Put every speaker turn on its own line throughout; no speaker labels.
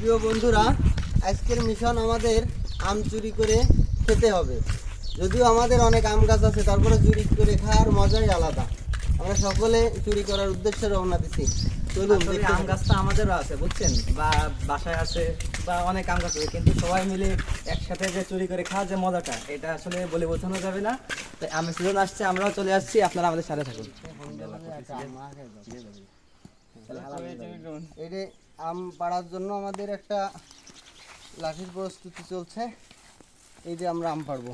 প্রিয় বন্ধুরা আজকের মিশন আমাদের আম চুরি করে খেতে হবে যদিও আমাদের অনেক আম গাছ আছে তারপরে চুরি করে খাওয়ার মজাই আলাদা আমরা সকলে চুরি করার উদ্দেশ্যে রওনা দিছি চলুন
আম গাছটা আমাদেরও আছে বুঝছেন বা বাসায় আছে বা অনেক আম গাছ আছে কিন্তু সবাই মিলে একসাথে যে চুরি করে খাওয়ার যে মজাটা এটা আসলে বলে বোঝানো যাবে না তাই আমের সিজন আসছে আমরাও চলে আসছি আপনারা আমাদের সাথে থাকুন
আম পাড়ার জন্য আমাদের একটা লাঠির প্রস্তুতি চলছে। এই যে আমরা আম পাড়বো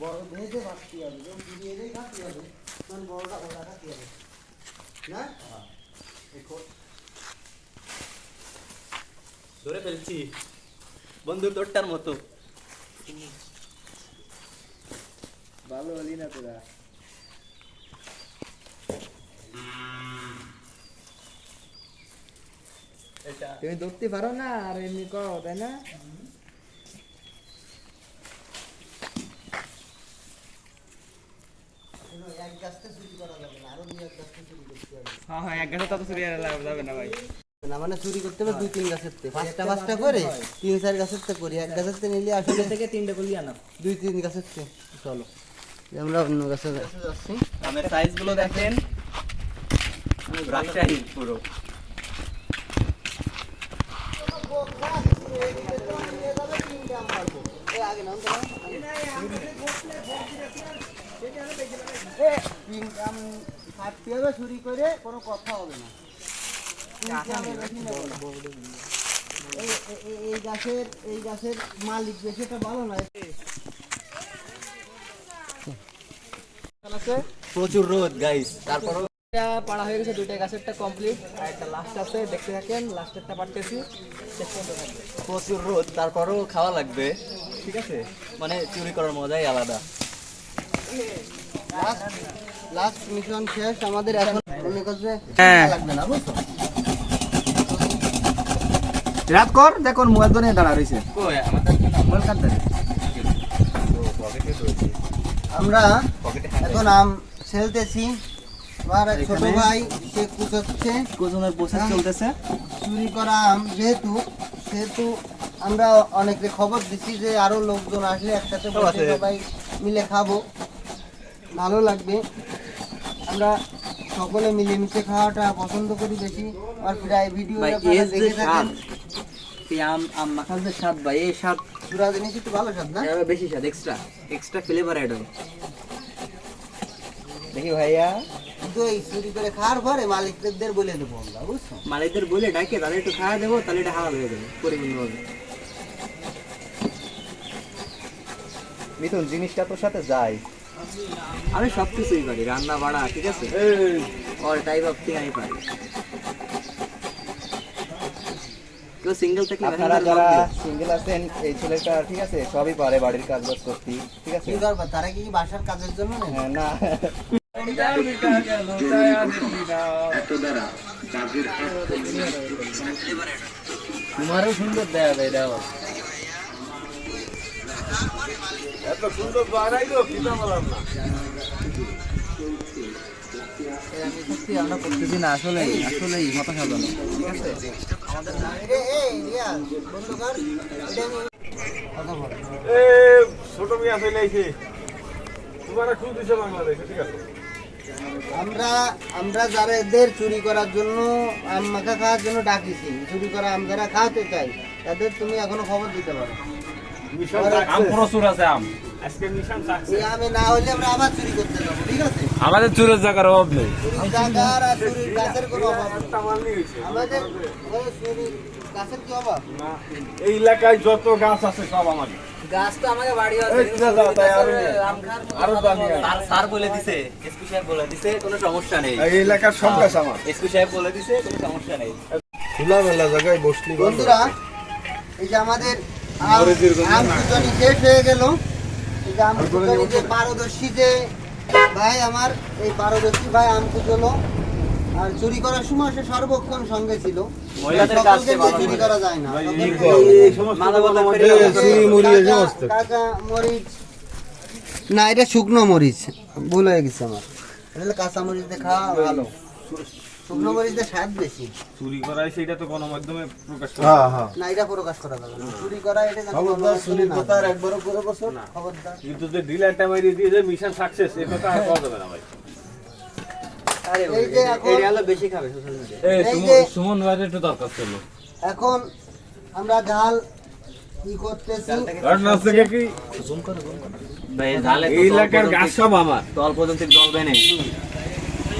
বড় ভেজে ভাবতে হবে যখন দিয়ে দিয়ে খাতে হবে তখন বড়টা ওরা খাতে হবে না
ধরে ফেলছি। বন্ধু তোরটার মতো।
ভালো হলি না তোরা। তুমি ধরতে পারো না আর এমনি করো তাই না? এক গাছটা চুরি করা যাবে না আরও দুই এক গাছটা চুরি করতে হবে।
হ্যাঁ হ্যাঁ এক গাছে তত চুরি যাবে না ভাই।
না মানে চুরি করতে হবে দুই তিন গাছের থেকে। পাঁচটা পাঁচটা করে? তিন চার গাছের থেকে করি? এক গাছের থেকে নিলে আসলে
থেকে তিনটে করলি আনা।
দুই তিন গাছের থেকে। চলো। আমরা অন্য গাছে যাচ্ছি।
আমের সাইজ দেখেন। রাজশাহী পুরো।
থাকতে হবে চুরি করে কোনো কথা হবে না তিনটে আমের বেশি নেব না। এই- এই- এই- এই গাছের এই গাছের মালিক যে সেটা ভালো নয়
প্রচুর রোদ গাইস তারপর পাড়া হয়ে গেছে দুইটা গাছেরটা কমপ্লিট আর একটা লাস্ট আছে দেখতে থাকেন লাস্টেরটা পারতেছি। প্রচুর রোদ তারপরেও খাওয়া লাগবে ঠিক আছে মানে চুরি করার মজাই আলাদা
লাস্ট মিশন শেষ আমাদের এখন মনে করছে
হ্যাঁ।
লাগবে না বুঝছ
রাত কর দেখুন মোবাইল নিয়ে দাঁড়া রয়েছে।
আমরা এখন আম ছেলতেছি আর এক ছোট ভাই সে কুচোচ্ছে।
কোজনের প্রসেস চলতেছে?
চুরি করা আম যেহেতু সেহেতু আমরা অনেকে খবর দিচ্ছি যে আরও লোকজন আসলে একসাথে বসে সবাই মিলে খাব। ভালো লাগবে। আমরা সকলে মিলেমিশে খাওয়াটা পছন্দ করি বেশি। আর প্রায় ভিডিও দেখে থাকেন।
আম আম মাখার যে স্বাদ ভাই এই স্বাদ
পুরা জিনিস একটু ভালো স্বাদ না?
বেশি স্বাদ এক্সট্রা এক্সট্রা ফ্লেভার অ্যাড হয় দেখি ভাইয়া।
কিন্তু চুরি করে খাওয়ার পরে মালিকদের বলে দেবো আমরা বুঝছ?
মালিকদের বলে ডাকে তাহলে একটু খাওয়া দেবো তাহলে এটা হালাল হয়ে যাবে পরিপূর্ণভাবে। মিথুন জিনিসটা তোর সাথে যায়। আমি সব কিছুই পারি রান্না বাড়া ঠিক আছে? অল টাইপ অফ থিং আমি পারি। কেউ সিঙ্গেল থেকে
আপনারা যারা সিঙ্গেল আছেন এই ছেলেটা ঠিক আছে? সবই পারে বাড়ির কাজ বাজ করতে ঠিক আছে?
কি করবা তারা কি বাসার কাজের জন্য
হ্যাঁ, না। তোমারও সুন্দর দেয়া যায় দাও
আমরা করতেছি না আসলে আসলেই হতাশাজনক ঠিক
ছোট মিয়া চলে আইছে তোমার খুব দিছে বাংলাদেশে ঠিক আছে
আমরা আমরা যারা এদের চুরি করার জন্য আম মাখা খাওয়ার জন্য ডাকিছি চুরি করা আম যারা খাওয়াতে চাই তাদের তুমি এখনও খবর দিতে পারো।
আম প্রচুর আছে আম।
আজকে মিশন সাকসেস
এই আমে না হলে আমরা আবার চুরি করতে যাব ঠিক আছে?
আমাদের চুরের জায়গার অভাব নেই।
এই এলাকায় যত গাছ আছে সব আমাদের
গাছ তো আমাকে বাড়ি। স্যার বলে দিছে এসপি সাহেব বলে দিছে কোনো সমস্যা নেই।
এই এলাকার সব গাছ আমার।
এসপি সাহেব বলে দিছে কোনো সমস্যা নেই।
খোলামেলা জায়গায় বসলি
বন্ধুরা এই যে আমাদের আম শেষ হয়ে গেল। পারদর্শী যে ভাই আমার এই পারদর্শী ভাই আম কুচলো আর চুরি করার সময় সে সর্বক্ষণ সঙ্গে ছিল। চুরি
করা
যায় না। কাঁচা- মরিচ। না এটা শুকনো মরিচ। ভুল হয়ে গেছে আমার। কাঁচা মরিচ দিয়ে খাওয়া ভালো শুকনো স্বাদ বেশি।
চুরি করায় সেটা তো গণমাধ্যমে প্রকাশ করে।
হ্যাঁ হ্যাঁ।
না এটা প্রকাশ করা যাবে না। চুরি করা এটা
খবরদার
গণমাধ্যমে
চুরি
না।
কথা আর একবারও করে বছর
খবরদার।
কিন্তু যে ডিলারটা মারি দিয়ে যে মিশন সাকসেস এ কথা আর পাওয়া যাবে না ভাই।
আরে
এই যে এখন-
এই বেশি খাবে সোশ্যাল মিডিয়া
এই সুমন ভাইয়ের একটু দরকার ছিল।
এখন আমরা জাল কি করতেছি?
কারণ আজ থেকে কি?
ভাই ঢালে
এই এলাকার গাছ সব আমার।
তল পর্যন্ত জ্বলবে না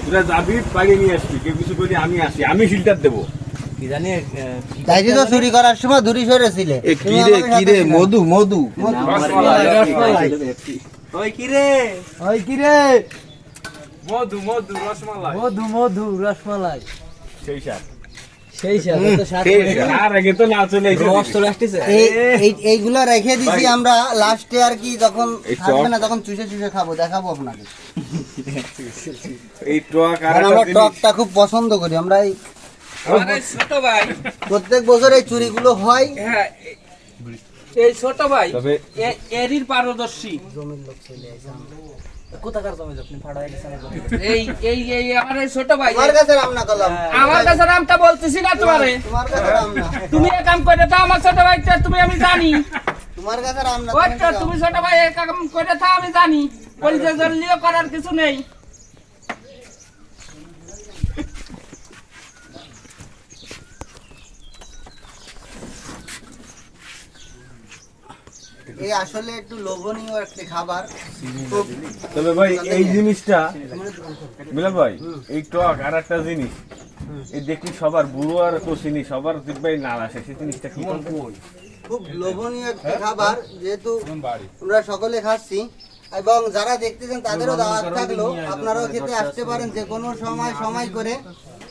তোরা যাবি নিয়ে আসবি কেউ কিছু করি আমি আসি আমি ফিল্টার দেবো।
তো চুরি করার সময় দূরে সরেছিলে
মধু মধু
নাম আমার
রসমালাই,
রসমালাই। ওই কি রে
ওই কি রে
মধু মধু রসমালাই।
রসমালাই।
সেই সার।
এইগুলো রেখে দিছি আমরা লাস্টে আর কি যখন
এই
থাকবে না তখন চুষে চুষে খাব দেখাবো আপনাকে
এই টক আর
আমরা টকটা খুব পছন্দ করি আমরা এই
ছোট ভাই।
প্রত্যেক বছর এই চুরিগুলো হয়।
হ্যাঁ এই ছোট ভাই
তবে
এরির পারদর্শী।
জমির লোক চলে আসে
কোথাকার জমি আপনি? ফাড়া গেছেন
এই এই এই আমার এই ছোট ভাই।
তোমার কাছে করলাম।
আমার কাছে নামটা বলতেছি না তোমারে।
তোমার কাছে রান্না
তুমি কাম করে দাও আমার ছোট ভাই তুমি আমি জানি।
তোমার কাছে
ওই
তুমি
তুমি ছোট ভাই এ কাম করে দাও আমি জানি। পরিচয় জরুরিও করার কিছু নেই।
এই আসলে একটু লোভনীয় একটি খাবার।
তবে ভাই এই জিনিসটা মিলাল ভাই এই টক আর একটা জিনিস। এই দেখি সবার বুড়ো আর কোচিনি সবার ভাই নাল আসে সেই জিনিসটা কি
খুব লোভনীয় একটি খাবার যেহেতু আমরা সকলে খাচ্ছি এবং যারা দেখতেছেন তাদেরও দাওয়াত থাকল আপনারাও খেতে আসতে পারেন যে কোনো সময় সময় করে।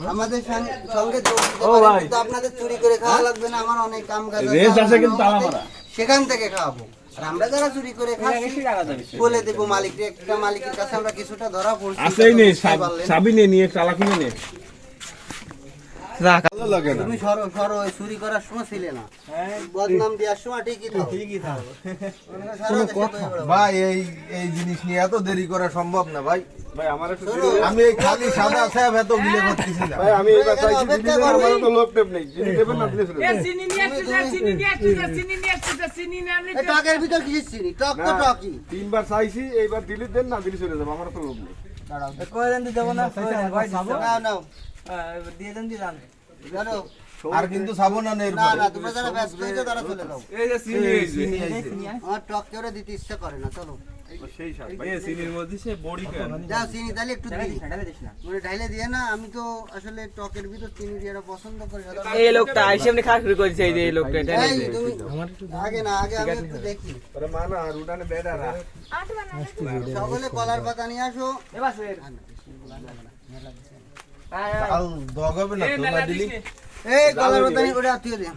আমাদের সঙ্গে- সঙ্গে যোগ দিতে পারেন কিন্তু আপনাদের চুরি করে খাওয়া লাগবে না আমার অনেক কাম কাজ আছে,
রেস আছে
আমরা
কিন্তু তালা মারা।
সেখান থেকে খাওয়াবো। আর আমরা যারা চুরি করে খাচ্ছি বলে দেবো মালিককে একটা মালিকের কাছে আমরা কিছুটা ধরা পড়ছি।
আসেই নেই
বুঝতে নিয়ে
সাবি নিয়ে নিয়ে চালা কিনে নে।
তুমি সরো সরো চুরি করার সময় ছিলে না। বদনাম দেওয়ার সময় ঠিকই থাকো। ঠিকই থাকো।
ভাই এই এই জিনিস নিয়ে এত দেরি করা সম্ভব না ভাই।
ভাই আমার একটু
আমি এই খালি সাদা স্যাব এত গিলে করতেছি না।
ভাই আমি এবার চাইছি। তো লোক টেপ নেই। দিদি দেবেন না দিলে
এ চিনি নিয়ে আসতেছে চিনি নিয়ে আসতেছে চিনি নিয়ে আসতেছে চিনি নিয়ে আনলে
টকের ভিতর কিসের চিনি? টক তো টকই।
তিনবার চাইছি এইবার দিলি দেন না দিলি চলে যাব আমার তো লোক নেই।
নাও নাও
দিয়ে দেন যান
জানো?
আর কিন্তু সাবো না নে
না তোমরা যারা ব্যস্ত হয়েছো তারা চলে যাও।
এই যে চিনি এই যে
আমার টক কেউ দিতে ইচ্ছা করে না চলো।
সেই সার ভাই এই চিনির মধ্যে সে বড়ি কেন?
যাও চিনি তাহলে একটু দিই। মানে ঢাইলে দিয়ে না আমি তো আসলে টকের ভিতর চিনি দিয়ে পছন্দ করি।
এই লোকটা আইসে এমনি খারাপ শুরু করেছে এই যে এই লোকটা এটা
এই, তুমি আগে না আগে আমি একটু দেখি।
আরে মা না আর উঠানে বেডারা
সকলে কলার পাতা নিয়ে আসো।
কাল দগ হবে না তো না দিলি।
এই কলার পাতা নিয়ে ওটা আত্মীয় দিন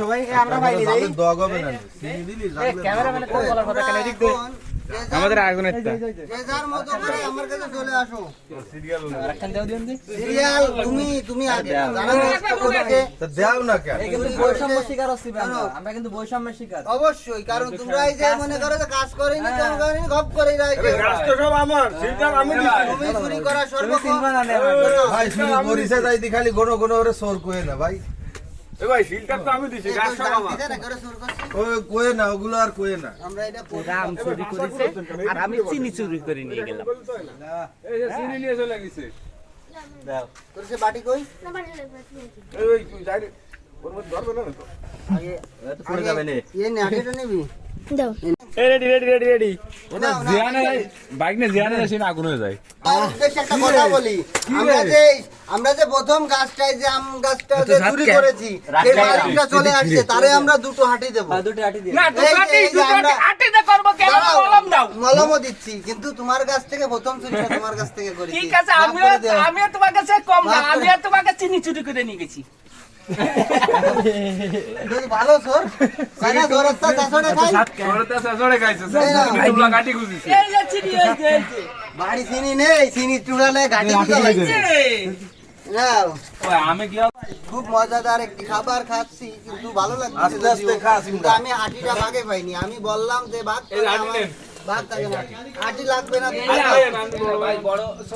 সবাই। আমরা ভাই
তাহলে দগ হবে না। চিনি দিলি
কোন বলার কথা কেন? এদিক দে
আমাদের আগুনের যে যার মতো করে আমার কাছে চলে আসো।
সিরিয়াল
রাখান দাও দিন দি
সিরিয়াল তুমি তুমি আগে যারা নষ্ট করছে
তা দেও না কেন?
এই কিন্তু বৈষম্য শিকার হচ্ছি আমরা। আমরা কিন্তু বৈষম্যের শিকার।
অবশ্যই কারণ তোমরা এই যে মনে করো যে কাজ করেনি
হ্যাঁ।
গপ করা
ভাই শুরু করিছে তাই খালি গোনো গোনো করে সোর কয়ে না ভাই।
এ ভাই সিলটার তো আমি দিছি গাছ সব আমার
ওই কয়ে না ওগুলো আর কয়ে না
আমরা এটা
রাম চুরি করেছে আর আমি চিনি চুরি করে নিয়ে গেলাম
এই যে চিনি নিয়ে চলে গেছে
তোর সে বাটি কই
এই তুই যাই ওর মধ্যে ধরবে না তো
আগে
পড়ে যাবে নে
ইয়ে নে আটিটা নিবি
রেডি রেডি রেডি রেডি
নাও, নাও,
জিয়ানে বাইক নিয়ে জিয়ানে যাচ্ছে না আগুন হয়ে যায়
তার একটা কথা বলি। আমরা যে আমরা যে প্রথম গাছটায় যে আম গাছটা যে চুরি করেছি সেই মালিকটা চলে আসছে তারে আমরা দুটো হাঁটি দেবো।
দুটো আটি দিয়ে
না দুটো
এই
দুটো
আমরা-
আটিতে করব কেন
দাঁড়াও,
দাও?
মলমও দিচ্ছি কিন্তু তোমার কাছ থেকে প্রথম চুরিটা তোমার কাছ থেকে করেছি।
ঠিক আছে আমিও আমিও তোমার কাছে কম না আমিও তোমাকে চিনি চুরি করে নিয়ে গেছি।
ভালো সর কানা ধরতা চাষড়ে খাই।
জোরে খাইছে
এই
কাটি খুঁজিছে।
এই যে চিনি এই যে
বাড়ি চিনি নেই চিনি চুড়ালে ঘাটে দিতে নাও
ওই আমি কি
খুব মজাদার একটি খাবার খাচ্ছি কিন্তু ভালো লাগছে
আস্তে
আমি হাঁটিটা ভাগে পাইনি। আমি বললাম যে ভাগ
নেন।
ভাগ থাকে না। হাঁটি লাগবে না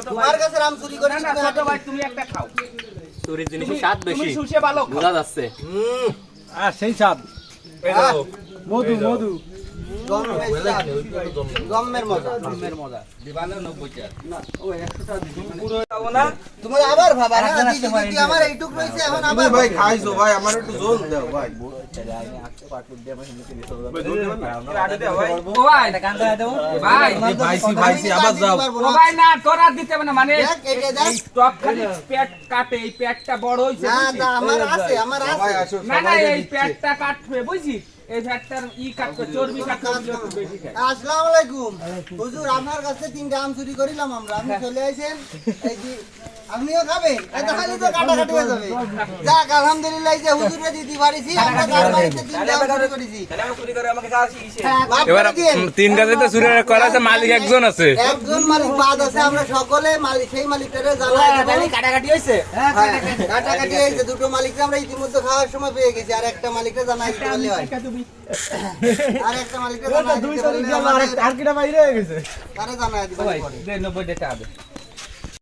তোমার- কাছে রাম চুরি করে
না ছোট ভাই তুমি একটা খাও।
চুরির জিনিসের স্বাদ বেশি। বোঝা যাচ্ছে।
আর সেই স্বাদ।
মধু মধু। আবার ভাবা আমার এইটুক রয়েছে এখন আবার
ভাই খাইছো ভাই আমার একটু জোর দাও ভাই।
ও ভাই। ভাই।
ভাইসি ভাইসি আবার যাও।
ও ভাই না তোরা দিতে হবে না মানে
দেখ, এটা দেখ।
এই টক খালি পেট কাটে এই পেটটা বড় হইছে
না
বুঝছিস?
না আমার আছে আমার আছে।
না না এই পেটটা কাটবে বুঝছিস
আসসালামু আলাইকুম। হুজুর আপনার কাছে তিনটা আম চুরি করিলাম আমরা। আপনি চলে আসেন এই আপনিও খাবেন। এত খালি তো কাটাকাটি হয়ে যাবে। যাক আলহামদুলিল্লাহ যে হুজুরে দিতে পারিছি আমরা তার বাড়িতে তিনটা আম করেছি। হ্যাঁ,
এবার
করে দিয়েন।
উম, তিন গাছে তো চুরি করা আছে মালিক একজন আছে।
একজন মালিক বাদ আছে আমরা সকলে মালিক সেই মালিকটারে জানাই দেব।
কাটাকাটি হইছে
হ্যাঁ, কাটাকাটি। হয়েছে দুটো মালিককে আমরা ইতিমধ্যে খাওয়ার সময় পেয়ে গেছি আর একটা মালিককে জানাই দিতে পারলে হয়। আর একটা মালিককে জানাই দিতে পারলে
আর কিটা বাইরে হয়ে গেছে?
তারে জানাই দিতে
ভাই 90 টাকা